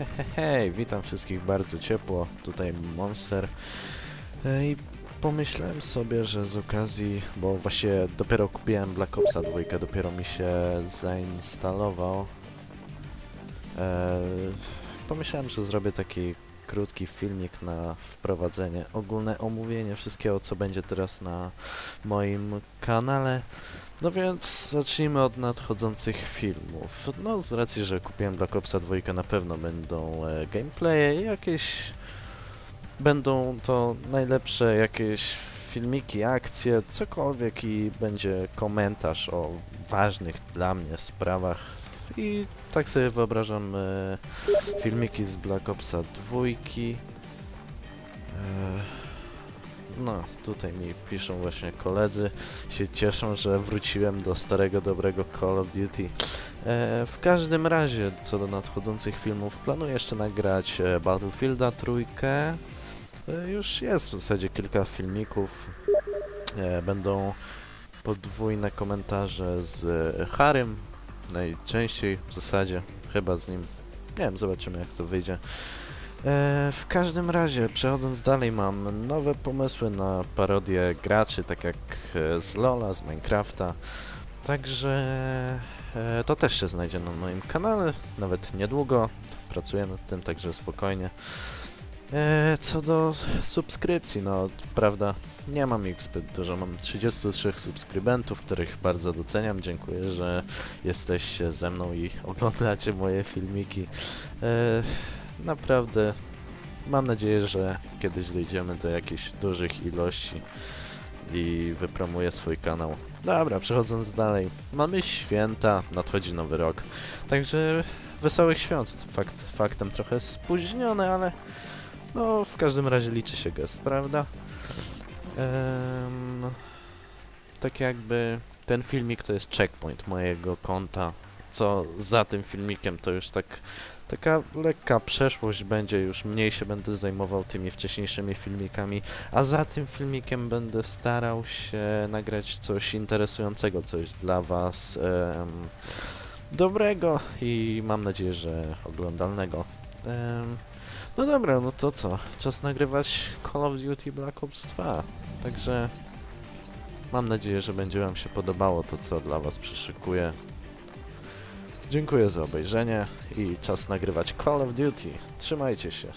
Hej, witam wszystkich bardzo ciepło, tutaj Monster. E, i pomyślałem sobie, że z okazji, bo właśnie dopiero kupiłem Black Opsa 2, dopiero mi się zainstalował, e, pomyślałem, że zrobię taki krótki filmik na wprowadzenie, ogólne omówienie wszystkiego, co będzie teraz na moim kanale. No więc zacznijmy od nadchodzących filmów. No z racji, że kupiłem Black Opsa 2 na pewno będą e, gameplaye, jakieś będą to najlepsze jakieś filmiki, akcje, cokolwiek i będzie komentarz o ważnych dla mnie sprawach. I tak sobie wyobrażam e, filmiki z Black Opsa 2. E, no, tutaj mi piszą właśnie koledzy, się cieszą, że wróciłem do starego, dobrego Call of Duty. E, w każdym razie, co do nadchodzących filmów, planuję jeszcze nagrać e, Battlefielda trójkę. E, już jest w zasadzie kilka filmików. E, będą podwójne komentarze z e, Harym, najczęściej w zasadzie, chyba z nim. Nie wiem, zobaczymy jak to wyjdzie. E, w każdym razie, przechodząc dalej, mam nowe pomysły na parodię graczy, tak jak e, z Lola, z Minecrafta. Także e, to też się znajdzie na moim kanale, nawet niedługo. Pracuję nad tym, także spokojnie. E, co do subskrypcji, no prawda, nie mam ich zbyt dużo. Mam 33 subskrybentów, których bardzo doceniam. Dziękuję, że jesteście ze mną i oglądacie moje filmiki. E, naprawdę mam nadzieję, że kiedyś dojdziemy do jakichś dużych ilości i wypromuję swój kanał. Dobra, przechodząc dalej. Mamy święta, nadchodzi nowy rok. Także wesołych świąt. Fakt, faktem trochę spóźnione, ale no w każdym razie liczy się gest, prawda? Em, tak jakby ten filmik to jest checkpoint mojego konta. Co za tym filmikiem to już tak taka lekka przeszłość będzie, już mniej się będę zajmował tymi wcześniejszymi filmikami, a za tym filmikiem będę starał się nagrać coś interesującego, coś dla Was dobrego i mam nadzieję, że oglądalnego. Em, no dobra, no to co? Czas nagrywać Call of Duty Black Ops 2. Także mam nadzieję, że będzie Wam się podobało to, co dla Was przyszykuję. Dziękuję za obejrzenie i czas nagrywać Call of Duty. Trzymajcie się.